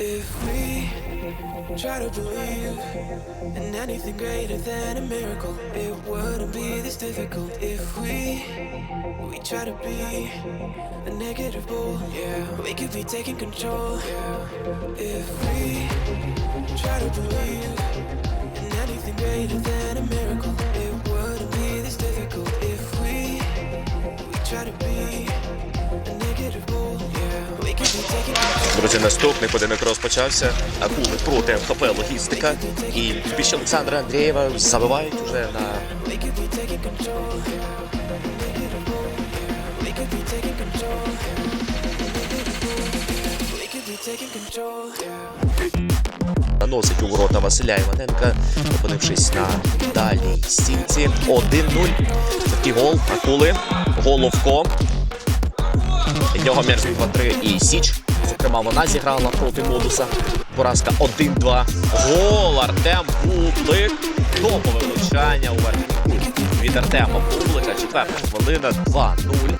If we try to believe in anything greater than a miracle, it wouldn't be this difficult. If we we try to be a negative bull, yeah, we could be taking control. If we try to believe in anything greater than a miracle, it wouldn't be this difficult. If we we try to be a negative bull, yeah, we could be taking control. Друзі, наступний поєдинок розпочався. Акули проти МХП Логістика. І більше Олександра Андрієва забивають уже на наносить у ворота Василя Іваненка, опинившись на дальній стінці. 1-0. Такий гол. Акули. Головко. Нього Мерзін 2-3 і Січ. Зокрема, вона зіграла проти модуса. Поразка 1-2. Гол Артем Бублик. Топове влучання у верхній. Від Артема Бублика. Четверта хвилина 2-0.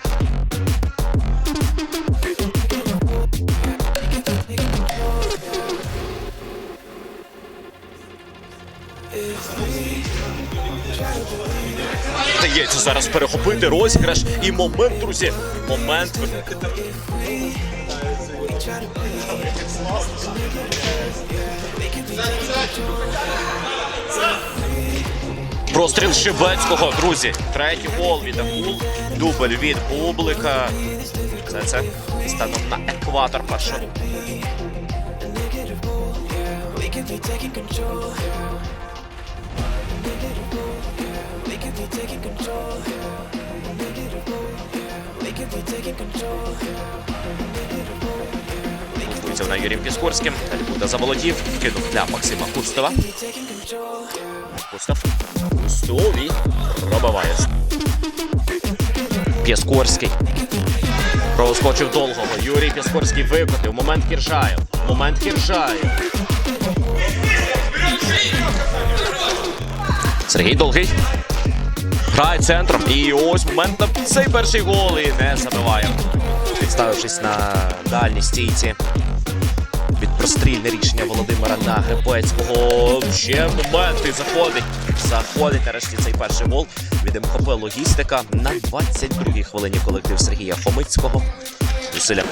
Дається зараз перехопити розіграш і момент, друзі. Момент. Простріл Шибецького, друзі. Третій гол від Акул. Дубль від Бублика. Це це станом на екватор першого. Be taking control. Could be taking control. We could be taking control. Це на Юрієм Піскорським. Далі буде заволодів. Кинув для Максима Кустова. Кустав. Кустові. Пробиває. Піскорський. Проскочив довгого. Юрій Піскорський викотив. Момент Кіржаєв. Момент Кіржаєв. Сергій Довгий. Грає центром. І ось момент на цей перший гол і не забиває. Підставившись на дальній стійці. Під прострільне рішення Володимира Нагребецького. Ще момент і заходить. Заходить нарешті цей перший гол від МХП Логістика на 22-й хвилині колектив Сергія Хомицького. Зусилля.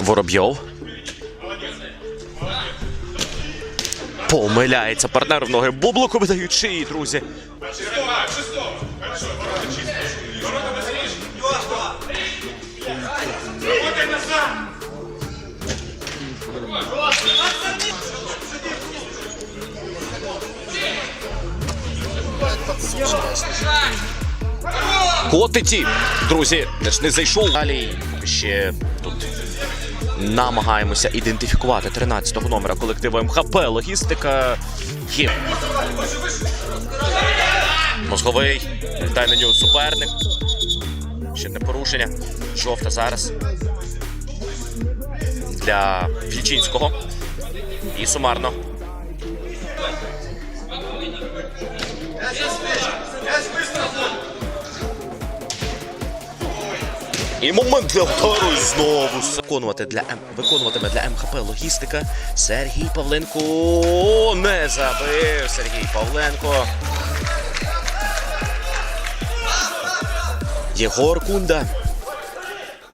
Воробйов. Помиляється партнер в ноги Бублику видаючи її, друзі. Котиті, друзі, не зайшов. Далі ще тут намагаємося ідентифікувати 13-го номера колективу МХП. Логістика є. Мозговий. Дай на нього суперник. Ще не порушення. Жовта зараз. Для Фільчинського. І сумарно. І момент для вдару знову виконувати для М... виконуватиме для МХП логістика. Сергій Павленко не забив. Сергій Павленко. Єгор Кунда.